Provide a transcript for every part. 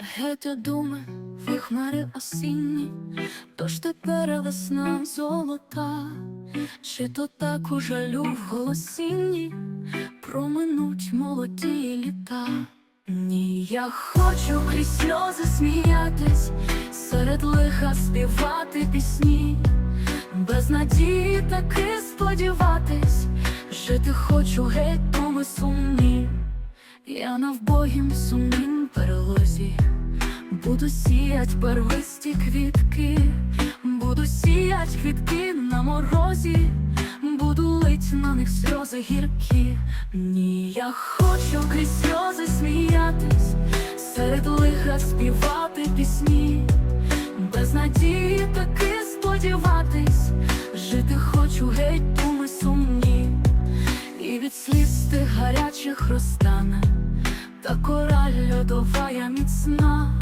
життя думи, в хмари осінні, тож тепер весна золота, чи то так у жалю в голосінні? Проминуть молоді літа. Ні, я хочу крізь сльози сміятись, серед лиха співати пісні, без надії таки сподіватись, жити хочу геть думи сумні. Я на вбогім сумнім перелозі Буду сіять первисті квітки, буду сіять квітки на морозі, буду лить на них сльози гіркі. Ні, я хочу крізь сльози сміятись, серед лиха співати пісні, без надії таки сподіватись, жити хочу геть думи сумні. І від сліз тих гарячих розтане, та кораль льодова я міцна.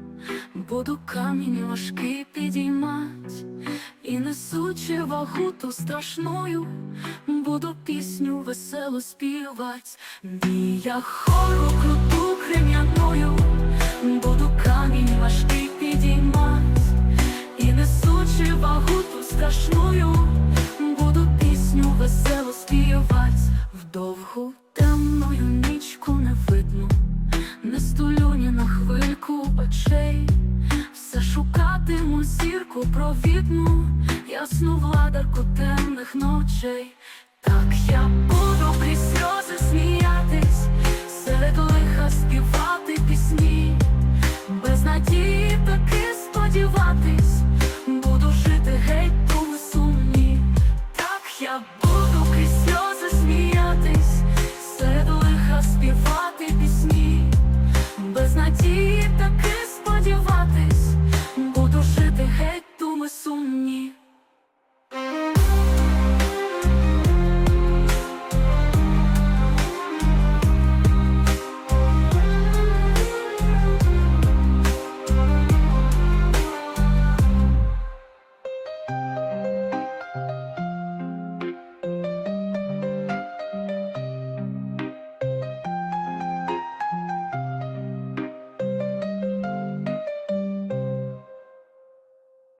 буду камінь важкий підіймать, і несучи вагу ту страшною, буду пісню весело співать. Ні, я хору круту крем'яною, буду камінь важкий підіймать, і несучи вагу ту страшною, очей, все шукатиму зірку провідну, ясну владарку темних ночей, так я буду крізь сльози сміятись, серед лиха співати пісні, без надії таки сподіватись, буду жити геть ту сумні, так я буду крізь сльози сміятись, серед лиха співати пісні. Без надії таки сподіватись, буду жити геть думи сумні.